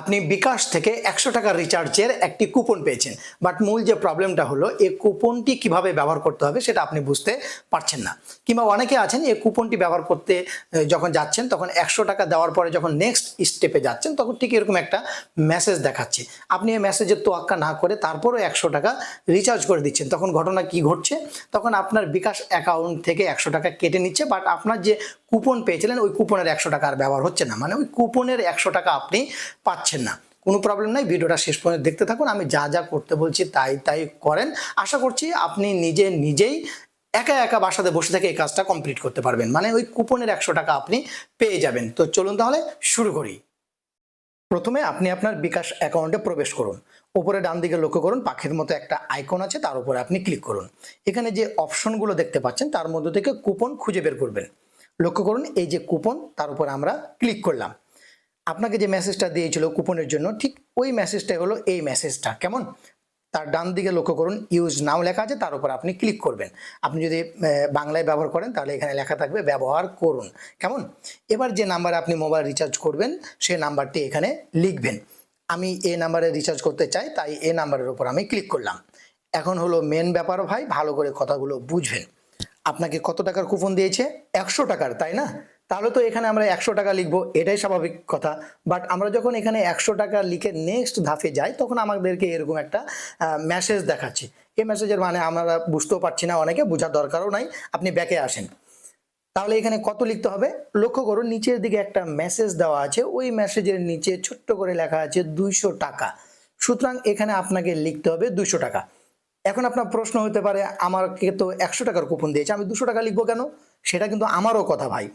আপনি বিকাশ থেকে একশো টাকার রিচার্জের একটি কুপন পেয়েছেন। বাট মূল যে প্রবলেমটা হলো, এই কুপনটি কীভাবে ব্যবহার করতে হবে সেটা আপনি বুঝতে পারছেন না। কিংবা অনেকে আছেন, এই কুপনটি ব্যবহার করতে যখন যাচ্ছেন, তখন একশো টাকা দেওয়ার পরে যখন নেক্সট স্টেপে যাচ্ছেন, তখন ঠিক এরকম একটা মেসেজ দেখাচ্ছে। আপনি এই মেসেজের তোয়াক্কা না করে তারপরও একশো টাকা রিচার্জ করে দিচ্ছেন। তখন ঘটনা কি ঘটছে? তখন আপনার বিকাশ অ্যাকাউন্ট থেকে একশো টাকা কেটে নিচ্ছে বাট আপনার যে কুপন পেয়েছিলেন, ওই কুপনের একশো টাকা আর ব্যবহার হচ্ছে না। মানে ওই কুপনের একশো টাকা আপনি পাচ্ছেন না। কোনো প্রবলেম নাই, ভিডিওটা শেষ পর্যন্ত দেখতে থাকুন। আমি যা যা করতে বলছি তাই তাই করেন। আশা করছি আপনি নিজে নিজেই একা একা বাসাতে বসে থেকে এই কাজটা কমপ্লিট করতে পারবেন। মানে ওই কুপনের একশো টাকা আপনি পেয়ে যাবেন। তো চলুন তাহলে শুরু করি। প্রথমে আপনি আপনার বিকাশ অ্যাকাউন্টে প্রবেশ করুন। উপরে ডান দিকে লক্ষ্য করুন, পাখির মতো একটা আইকন আছে, তার উপরে আপনি ক্লিক করুন। এখানে যে অপশনগুলো দেখতে পাচ্ছেন, তার মধ্যে থেকে কুপন খুঁজে বের করবেন। লক্ষ্য করুন, এই যে কুপন তার উপর আমরা ক্লিক করলাম। আপনাকে যে মেসেজটা দিয়েছিল কুপনের জন্য, ঠিক ওই মেসেজটাই হলো এই মেসেজটা কেমন? তার ডান দিকে লক্ষ্য করুন ইউজ নাও লেখা আছে, তার উপর আপনি ক্লিক করবেন। আপনি যদি বাংলায় ব্যবহার করেন, তাহলে এখানে লেখা থাকবে ব্যবহার করুন। কেমন? এবার যে নাম্বারে আপনি মোবাইল রিচার্জ করবেন, সে নাম্বারটি এখানে লিখবেন। আমি এ নাম্বারে রিচার্জ করতে চাই, তাই এ নাম্বারের উপর আমি ক্লিক করলাম। এখন হলো মেন ব্যাপার ভাই, ভালো করে কথাগুলো বুঝবেন। আপনাকে কত টাকার কুপন দিয়েছে? একশো টাকার, তাই না? তাহলে তো এখানে আমরা একশো টাকা লিখব, এটাই স্বাভাবিক কথা। বাট আমরা যখন এখানে একশো টাকা লিখে নেক্সট ধাপে যাই, তখন আমাদেরকে এরকম একটা মেসেজ দেখাচ্ছে। এই মেসেজের মানে আমরা বুঝতেও পারছি না অনেকে, বোঝার দরকারও নাই, আপনি ব্যাকে আসেন। তাহলে এখানে কত লিখতে হবে? লক্ষ্য করুন, নিচের দিকে একটা মেসেজ দেওয়া আছে, ওই মেসেজের নিচে ছোট্ট করে লেখা আছে দুইশো টাকা। সুতরাং এখানে আপনাকে লিখতে হবে দুইশো টাকা। এখন আপনার প্রশ্ন হতে পারে, আমাকে তো একশো টাকার কুপন দিয়েছে, আমি দুশো টাকা লিখব কেন? সেটা কিন্তু আমারও কথা ভাই।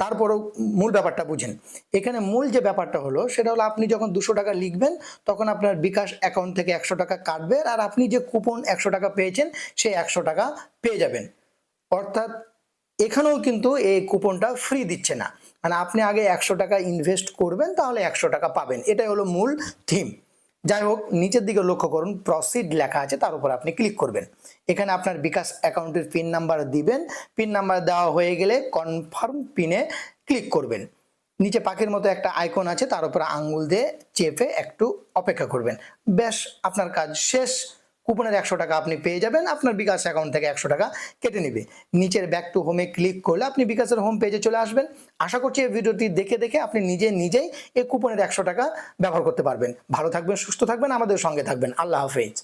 তারপরেও মূল ব্যাপারটা বুঝেন। এখানে মূল যে ব্যাপারটা হলো, সেটা হলো আপনি যখন দুশো টাকা লিখবেন, তখন আপনার বিকাশ অ্যাকাউন্ট থেকে একশো টাকা কাটবে, আর আপনি যে কুপন একশো টাকা পেয়েছেন সেই একশো টাকা পেয়ে যাবেন। অর্থাৎ এখানেও কিন্তু এই কুপনটা ফ্রি দিচ্ছে না। মানে আপনি আগে একশো টাকা ইনভেস্ট করবেন, তাহলে একশো টাকা পাবেন। এটাই হলো মূল থিম যাই হোক নিচের দিকে লক্ষ্য করুন প্রসিড লেখা আছে, তার উপর আপনি ক্লিক করবেন। এখানে আপনার বিকাশ অ্যাকাউন্টের পিন নাম্বার দিবেন। পিন নাম্বার দেওয়া হয়ে গেলে কনফার্ম পিনে ক্লিক করবেন। নিচে পাখির মতো একটা আইকন আছে, তার উপর আঙ্গুল দিয়ে চেপে একটু অপেক্ষা করবেন। বেশ, আপনার কাজ শেষ। কুপনের একশো টাকা আপনি পেয়ে যাবেন, আপনার বিকাশ অ্যাকাউন্ট থেকে একশো টাকা কেটে নেবে। নিচের ব্যাক টু হোমে ক্লিক করলে আপনি বিকাশের হোম পেজে চলে আসবেন। আশা করছি এই ভিডিওটি দেখে দেখে আপনি নিজে নিজেই এই কুপনের একশো টাকা ব্যবহার করতে পারবেন। ভালো থাকবেন, সুস্থ থাকবেন, আমাদের সঙ্গে থাকবেন। আল্লাহ হাফেজ।